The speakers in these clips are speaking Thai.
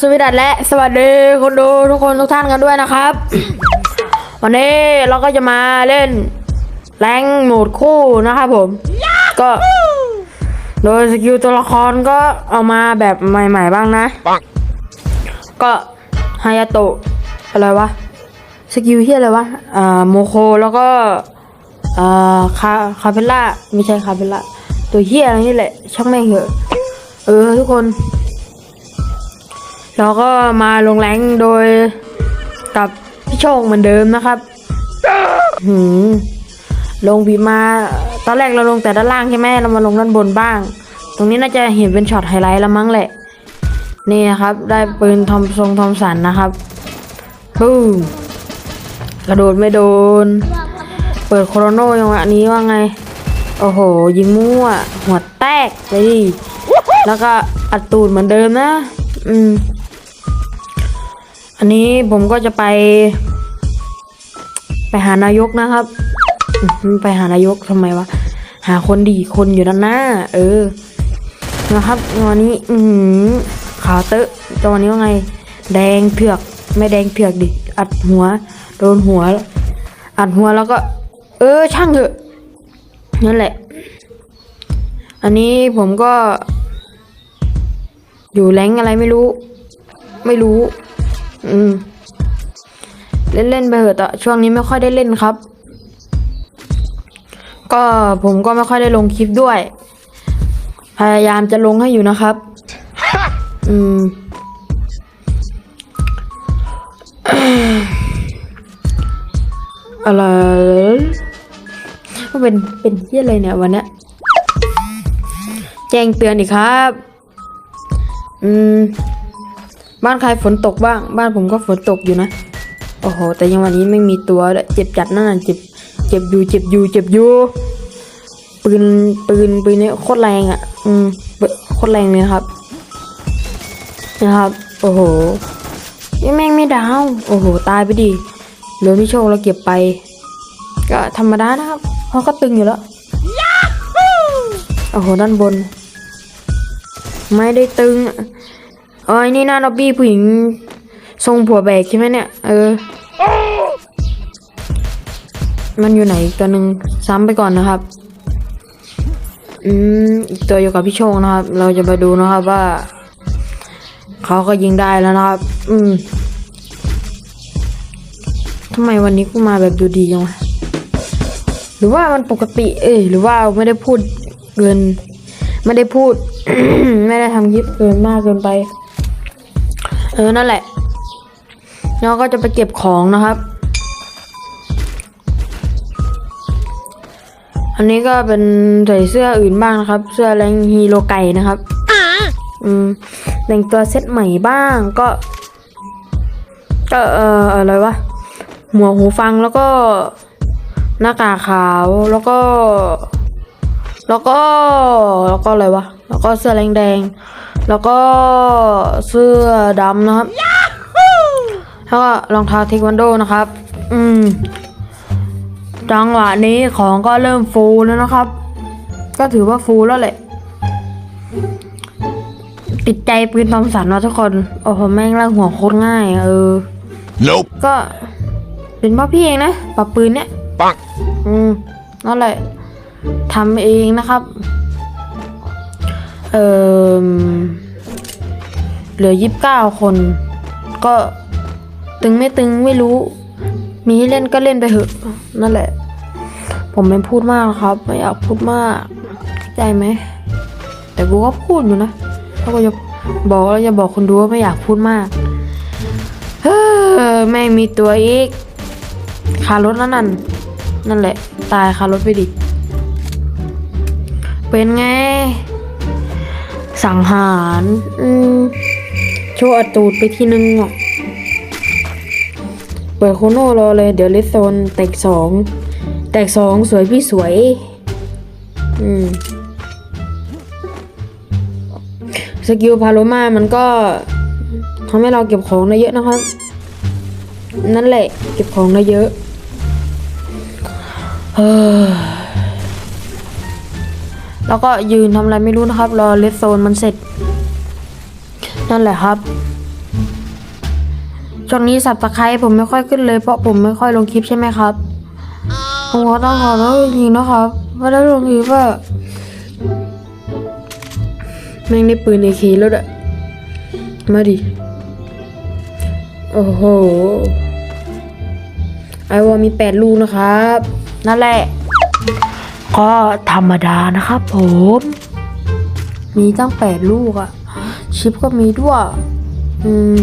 สวัสดีและสวัสดีคนดูทุกคนทุกท่านกันด้วยนะครับ วันนี้เราก็จะมาเล่นแรงโหมดคู่นะครับผม ก็ โดยสกิลตัวละครก็เอามาแบบใหม่ ๆ บ้างนะ ก็ฮายาโตะอะไรวะ สกิลที่อะไรวะอ่าโมโคแล้วก็อ่าคาคาเพลล่าไม่ใช่คาเพลล่าตัวเฮียอะไรนี่แหละช่างแม่งเหอะเออทุกคน เราก็มาลงแรงโดยกับพี่โชคเหมือนเดิมนะครับหืมลงบีมา ตอนแรกเราลงแต่ด้านล่างใช่ไหมเรามาลงด้านบนบ้าง ตรงนี้น่าจะเห็นเป็นช็อตไฮไลท์ล้วมั้งแหละ นี่นครับ ได้ปืนทอมทรงทอมสันนะครับปูมกระโดดไม่โดน เปิดโคโรโนจังหวะนี้ว่าไง โอ้โห ยิงมั่ว หัวแตกไปดิ แล้วก็อัดตูดเหมือนเดิมนะ อืม อันนี้ผมก็จะไป ไปหานายกนะครับ ไปหานายกทำไมวะ หาคนดีคนอยู่ด้านหน้า เออ นะครับวันนี้ อืขาวเตอะจอวันนี้ว่าไง แดงเผือก ไม่แดงเผือกดิ อัดหัว โดนหัว อัดหัวแล้วก็ เออ ช่างเถอะ นั่นแหละ อันนี้ผมก็ อยู่แรงอะไรไม่รู้ ไม่รู้ อืม เล่นเล่นๆไปเถอะแต่ช่วงนี้ไม่ค่อยได้เล่นครับ ก็ผมก็ไม่ค่อยได้ลงคลิปด้วย พยายามจะลงให้อยู่นะครับ อืมอะไรก็เป็นเป็นที่อะไรเนี่ยวันเนี้ยแจ้งเตือนอีกครับ อืม บ้านใครฝนตกบ้าง บ้านผมก็ฝนตกอยู่นะ โอ้โห แต่ยังวันนี้ไม่มีตัวเลยเจ็บจัดนั่นน่ะเจ็บ เจ็บอยู่ เจ็บอยู่ เจ็บอยู่ ปืน ปืน ปืนนี้โคตรแรงอะ อืม โคตรแรงเลยครับ นะครับ โอ้โหยังแม่งไม่ดาว โอ้โห ตายไปดิเหลือพี่โชคเราเก็บไป ก็ธรรมดานะครับ เพราะก็ตึงอยู่แล้ว โอ้โห ด้านบน ไม่ได้ตึง อ๋ออ้นี่หน้าล็อบบี้ผู้หญิง ทรงผัวแบกใช่ไหมเนี่ย เออ มันอยู่ไหนอีกตัวหนึ่งซ้ำไปก่อนนะครับ อืมอีกตัวอยู่กับพี่โชคนะครับ เราจะไปดูนะครับว่า เขาก็ยิงได้แล้วนะครับ อืมทำไมวันนี้กูมาแบบดูดีจังวะหรือว่ามันปกติ เอ้ยหรือว่าไม่ได้พูดเกิน ไม่ได้พูด ไม่ได้ทำคลิปเกินมากเกินไป เออ นั่นแหละแล้วก็จะไปเก็บของนะครับ อันนี้ก็เป็นใส่เสื้ออื่นบ้างนะครับ เสื้อแรงฮีโร่ไก่นะครับอืมแต่งตัวเซตใหม่บ้างก็ก็เอ่ออะไรวะหมวกหูฟังแล้วก็หน้ากากขาวแล้วก็ แล้วก็แล้วก็อะไรวะ แล้วก็เสื้อแดงแดง แล้วก็เสื้อดำนะครับ แล้วก็รองเท้าเทควันโดนะครับ อืม จังหวะนี้ของก็เริ่มฟูแล้วนะครับ ก็ถือว่าฟูแล้วแหละ ติดใจปืนทอมสันว่ะทุกคน โอ้โหแม่งลากหัวโคตรง่ายอะเออ Nope. ก็เป็นเพ่อพี่เองนะปรับปืนเนี่ย Bonk. อืมนั่นแหละทำเองนะครับ เอ่อ เหลือยี่สิบเก้าคน ก็ตึงไม่ตึงไม่รู้ มีให้เล่นก็เล่นไปเถอะ นั่นแหละ ผมไม่พูดมากครับ ไม่อยากพูดมากใจไหม แต่กูก็พูดอยู่นะถ้ากูจะบอกแล้วจะบอกคนดูว่าไม่อยากพูดมากเฮ้อแม่งมีตัวอีกคารถนั่นนั่นนั่นแหละ ตายคารถไปดิ เป็นไง สังหาร อืม โชว์อัตูดไปทีนึงอะ เปิดโคโน่รอเลย เดี๋ยวเลสโซนแตกสอง แตกสองสวยพี่สวย อืม สกิลพาโลมามันก็ทำให้เราเก็บของได้เยอะนะครับ นั่นแหละ เก็บของได้เยอะเฮ้อแล้วก็ยืนทำอะไรไม่รู้นะครับ รอเลสโซนมันเสร็จ นั่นแหละครับช่วงนี้สับตะไคร้ผมไม่ค่อยขึ้นเลยเพราะผมไม่ค่อยลงคลิปใช่ไหมครับ ผมก็ต้องขอโทษจริงๆนะครับไม่ได้ลงคลิปอะแม่งได้ปืนในคีแล้วอะมาดิ โอ้โห ไอวอมีแปดลูกนะครับ นั่นแหละ ก็ธรรมดานะครับผม มีตั้งแปดลูกอะ ชิปก็มีด้วยอืม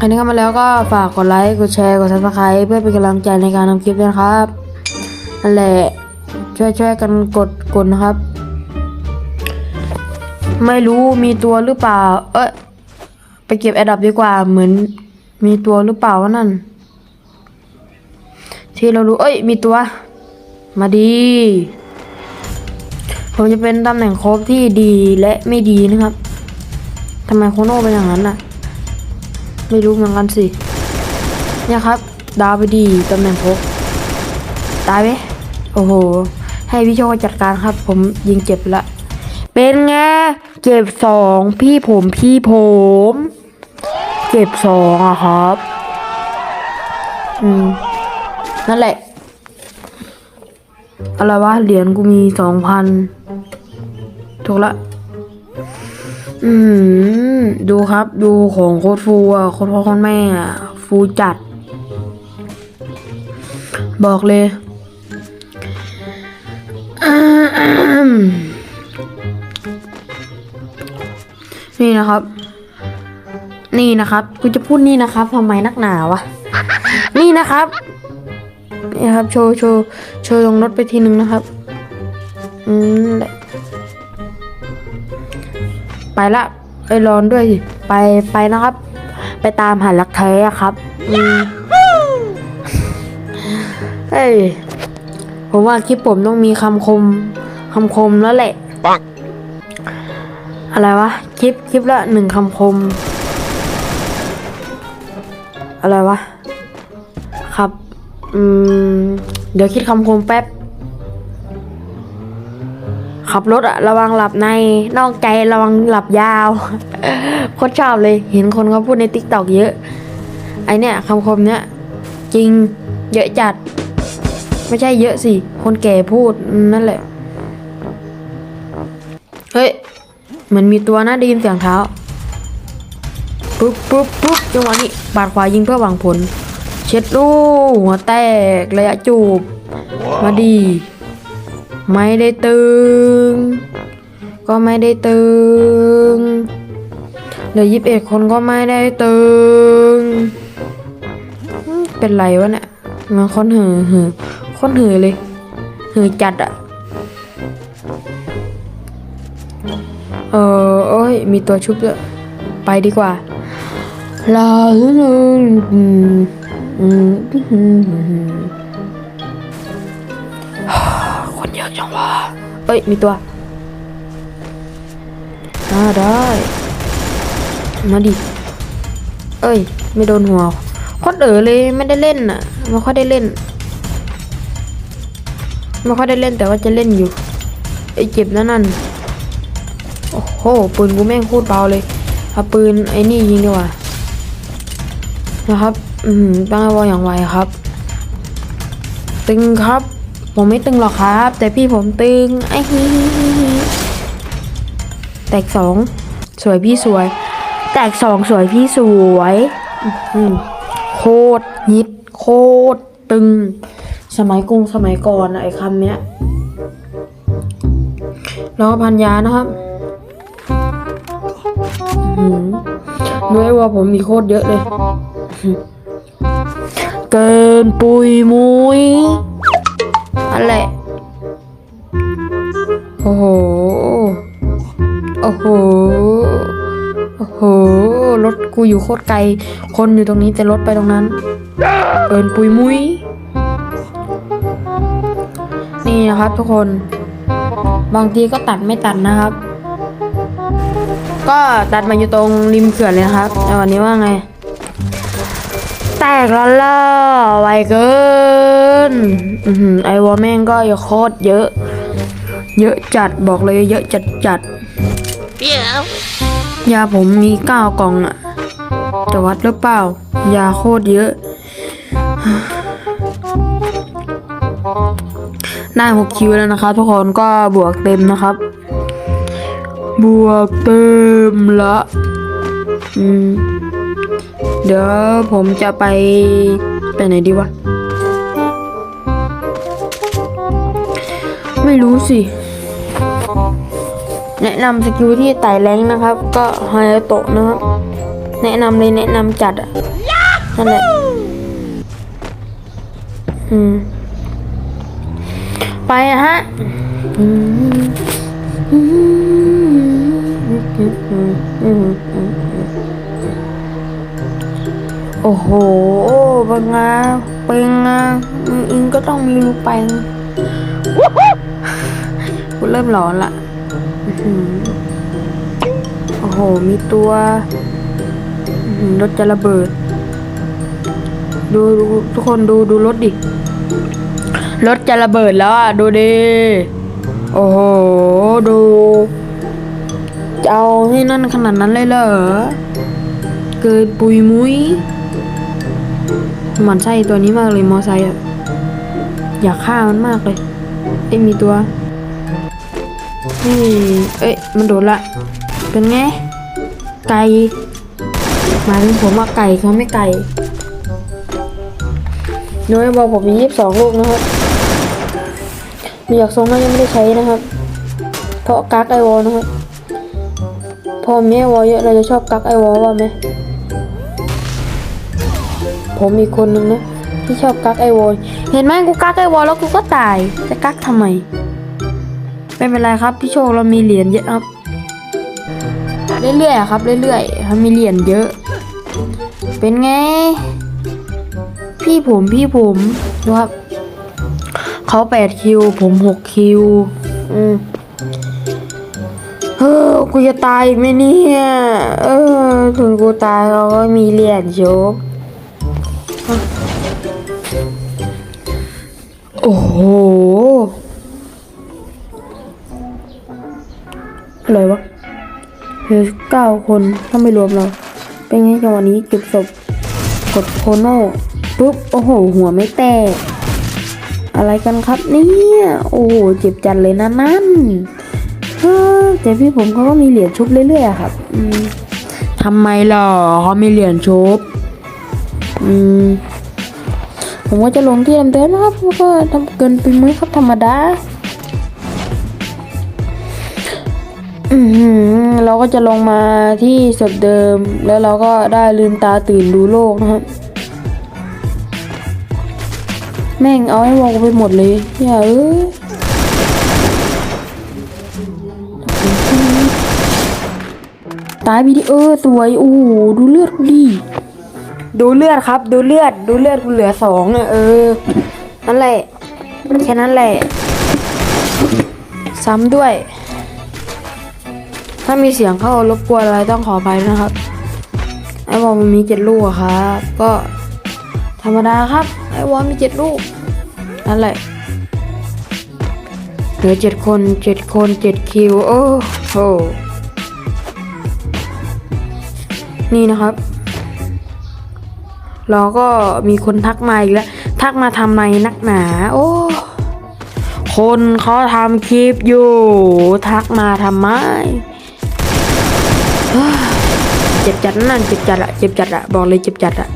อันนี้ก็มาแล้วก็ฝากกดไลค์ กดแชร์ กดซับสไครต์เพื่อเป็นกำลังใจในการทำคลิปด้วยนะครับนั่นแหละช่วยช่วยกันกดกดนะครับ ไม่รู้มีตัวหรือเปล่า เอ้ยไปเก็บแอดดับดีกว่าเหมือน มีตัวหรือเปล่าวะนั่น ที่เรารู้ เอ้ย มีตัว มาดี ผมจะเป็นตำแหน่งโคบที่ดีและไม่ดีนะครับทำไมโคโน่เป็นอย่างนั้นน่ะ ไม่รู้เหมือนกันสิ เนี่ยครับ ดาวไปดีตำแหน่งโคบตายไหมโอ้โห ให้พี่โชคจัดการครับ ผมยิงเจ็บละ เป็นไงเจ็บสองพี่ผมพี่ผม เจ็บสองอะครับ อืม นั่นแหละ อะไรวะ เหรียญกูมีสองพันถูกละ อืมดูครับ ดูของโคตรฟูอะโคตรพ่อโคตรแม่อะ ฟูจัด บอกเลยนี่นะครับ นี่นะครับ กูจะพูดนี่นะครับทำไมนักหนาวะ นี่นะครับ นี่ครับ โชว์โชว์โชว์ลงรถไปทีหนึ่งนะครับ อืมแหละไปละไอ้ร้อนด้วยสิไปไปนะครับ ไปตามหาลักแท้อะครับอืมเฮ้ยผมว่าคลิปผมต้องมีคำคมคำคมแล้วแหละ Bonk. อะไรวะ คลิปคลิปละหนึ่งคำคม อะไรวะ ครับ อืม เดี๋ยวคิดคำคมแป๊บ ขับรถอะระวังหลับในนอกใจระวังหลับยาวโคตรชอบเลย เห็นคนเขาพูดในติ๊กตอกเยอะ ไอเนี่ยคำคมเนี้ยจริงเยอะจัด ไม่ใช่เยอะสิ คนแก่พูดนั่นแหละ เฮ้ยเหมือนมีตัวนะได้ยินเสียงเท้าปุ๊บปุ๊บปุ๊บจังหวะนี้บาดขวายิงเพื่อหวังผล เช็ดลูกหัวแตกระยะจูบ มาดี ไม่ได้ตึง ก็ไม่ได้ตึงเหลือยิบเอ็ดคนก็ไม่ได้ตึงอืมเป็นไรวะเนี่ยมันค้นหือหือค้นหือเลยหือจัดอะเออโอ้ย มีตัวชุบด้วยไปดีกว่าลาอืมอืมอืมอืม คนเยอะจังวะเอ้ย มีตัวอ่าได้ มาดิ เอ้ย ไม่โดนหัวโคตรเอ๋อเลยไม่ได้เล่นน่ะไม่ค่อยได้เล่นไม่ค่อยได้เล่นแต่ว่าจะเล่นอยู่ไอ้เจ็บนะนั่นโอ้โหปืนกูแม่งโคตรเบาเลยเอาปืนไอ้นี่ยิงดีกว่านะครับ อืมตั้งไอ้วออย่างไวครับ ตึงครับ ผมไม่ตึงหรอกครับ แต่พี่ผมตึงไอ้ฮิฮิฮิแตกสองสวยพี่สวย แตกสองสวยพี่สวยอื้อหือโคตรฮิตโคตรตึง สมัยกรุงสมัยก่อนไอ้คำเนี้ยแล้วก็พันยานะครับอื้อหือด้วยว่าผมมีโคตรเยอะเลย เกินปุยมุยนั่นแหละโอ้โห โอ้โห โอ้โห รถกูอยู่โคตรไกล คนอยู่ตรงนี้แต่รถไปตรงนั้น เกินปุยมุยนี่นะครับทุกคน บางทีก็ตัดไม่ตัดนะครับ ก็ตัดมาอยู่ตรงริมเขื่อนเลยนะครับในวันนี้ว่าไง แตกแล้วล่ะไวเกินอือหือไอวอลแม่งก็อย่าโคตรเยอะ เยอะจัดบอกเลยเยอะจัดจัด Yeah. ยาผมมีเก้ากล่องอะจะวัดหรือเปล่า ยาโคตรเยอะได้หกคิวแล้วนะครับทุกคนก็บวกเต็มนะครับ บวกเต็มละ อืม เดี๋ยวผมจะไปไปไหนดีวะ ไม่รู้สิ แนะนำสกิลที่ไต่แรงนะครับ ก็ไฮโตะนะครับ แนะนำเลยแนะนำจัดอะนั่นแหละอืม ไปอะฮะอืมอืมอืมอืม โอ้โหเป็นไงเป็นไงอืมอิงก็ต้องมีรูปแปงกูเริ่มหลอนละโอ้โห มีตัวรถจะระเบิด ดูทุกคนดูดูรถดิ รถจะระเบิดแล้วอะ ดูดิ โอ้โห ดูจะเอาให้นั่นขนาดนั้นเลยเหรอ เกิดปุยมุย หมันไส้ตัวนี้มากเลยมอไซค์อยากฆ่ามันมากเลยเอ้มีตัวนี่เอ้ยมันโดดละ เป็นไง ไก่หมายถึงผมว่าไก่เขาไม่ไก่น้อยบอกผมมียี่สิบสองลูกนะครับมีอยากทรงนั้นยังไม่ได้ใช้นะครับ เพราะกักไอวอลนะครับพอมีไอวอลเยอะเราจะชอบกักไอวอลว่าไหม ผมมีคนหนึ่งนะที่ชอบกักไอวอลเห็นไหมกูกักไอวอลแล้วกูก็ตายจะกักทำไมไม่เป็นไรครับพี่โชคเรามีเหรียญเยอะครับ เรื่อยๆครับเรื่อยๆเขามีเหรียญเยอะ เป็นไง พี่ผมพี่ผมดูครับเขาแปดคิวผมหกคิวอืมเฮ้อกูจะตายไหมเนี่ยเออถึงกูตายเราก็มีเหรียญโชก โอ้โห อะไรวะเหลือเก้าคนถ้าไม่รวมเรา เป็นไงจังหวะนี้เก็บศพ กดโคโน่ปุ๊บ โอ้โห หัวไม่แตก อะไรกันครับเนี่ย โอ้โห เจ็บจัดเลยนะนั่นเออแต่พี่ผมเขาก็มีเหรียญชุบเรื่อยๆครับทำไมล่ะเขามีเหรียญชุบ ผมว่าจะลงที่เดิมๆนะครับเพราะว่าทำเกินไปไหมครับธรรมดาอือหือเราก็จะลงมาที่ศพเดิม แล้วเราก็ได้ลืมตาตื่นดูโลกนะครับแม่งเอาให้วองไปหมดเลยอย่าเอ้ยตายวิดีโอสวยโอ้โหดูเลือดกูดิ ดูเลือดครับ ดูเลือด ดูเลือดกูเหลือสองเนี่ยเออ นั่นแหละ แค่นั้นแหละ ซ้ำด้วย ถ้ามีเสียงเข้ารบกวนอะไรต้องขออภัยนะครับ ไอวอลมันมีเจ็ดลูกอะครับ ก็ธรรมดาครับ ไอวอลมีเจ็ดลูก นั่นแหละ เหลือเจ็ดคนเจ็ดคนเจ็ดคิว โอ้โห นี่นะครับ เราก็มีคนทักมาอีกแล้ว ทักมาทำไมนักหนา โอ้ คนเขาทำคลิปอยู่ ทักมาทำไมเจ็บจัดนั่นเจ็บจัดอะเจ็บจัดอะบอกเลยเจ็บจัดอะ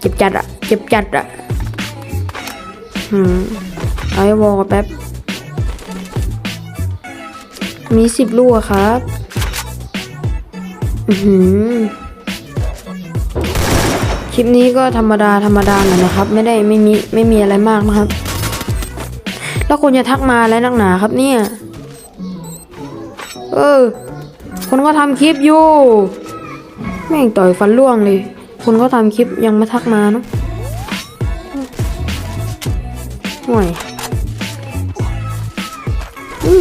เจ็บจัดอะเจ็บจัดอะอืมเอาไว้วอลแป๊บ มีสิบลูกอะครับ อือหือ คลิปนี้ก็ธรรมดาธรรมดาหน่อยนะครับ ไม่ได้ไม่มีไม่มีอะไรมากนะครับ แล้วคุณจะทักมาอะไรนักหนาครับเนี่ย เออ คนก็ทำคลิปอยู่แม่งต่อยฟันร่วงเลย คนก็ทำคลิปยังมาทักมาเนาะห่วย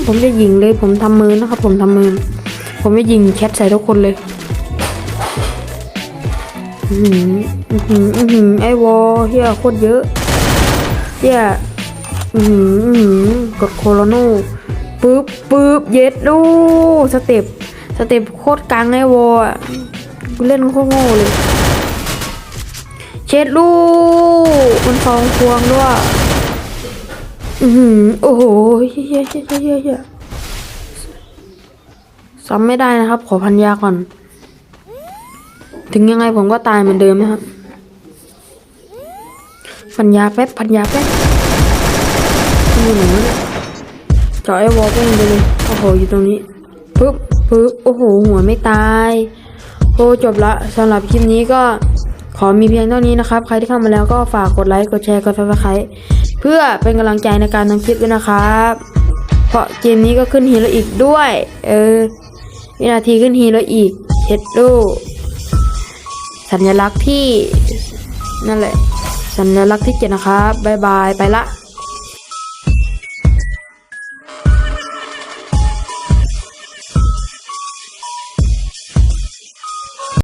ผมจะยิงเลย ผมทำมือนะครับ ผมทำมือ ผมจะยิงแคทใส่ทุกคนเลยอือหื อือหืออือหือไอวอลเฮียโคตรเยอะเฮียอือหืออือหือกดโคโลโนปึ๊บปึ๊บเย็ดดูสเต็ปสเต็ปโคตรกลางไอวอลอะกูเล่นโคตรโง่เลยช็ดลูกมันฟองควงด้วย อือหือโอ้โหเฮียเยเฮียเฮียเฮียซ้ำไม่ได้นะครับ ขอพันยาก่อน ถึงยังไงผมก็ตายเหมือนเดิมนะครับ พันยาแป๊บพันยาแป๊บอยู่ไหนวะเนี่ยจาะไอวอลเป้งไปเลยโอ้โหอยู่ตรงนี้ปึ๊บปึ๊บโอ้โหหัวไม่ตายโอ้จบละสำหรับคลิปนี้ก็ขอมีเพียงเท่านี้นะครับ ใครที่เข้ามาแล้วก็ฝากกดไลค์กดแชร์กดซับสไครต์เพื่อเป็นกำลังใจในการทำคลิปด้วยนะครับ เพราะเกมนี้ก็ขึ้นฮีโร่อีกด้วย เออ วินาทีขึ้นฮีโร่อีกเช็ดดูสัญลักษณ์ที่นั่นแหละ สัญลักษณ์ที่เจ็ดนะครับบายบาย ไปละ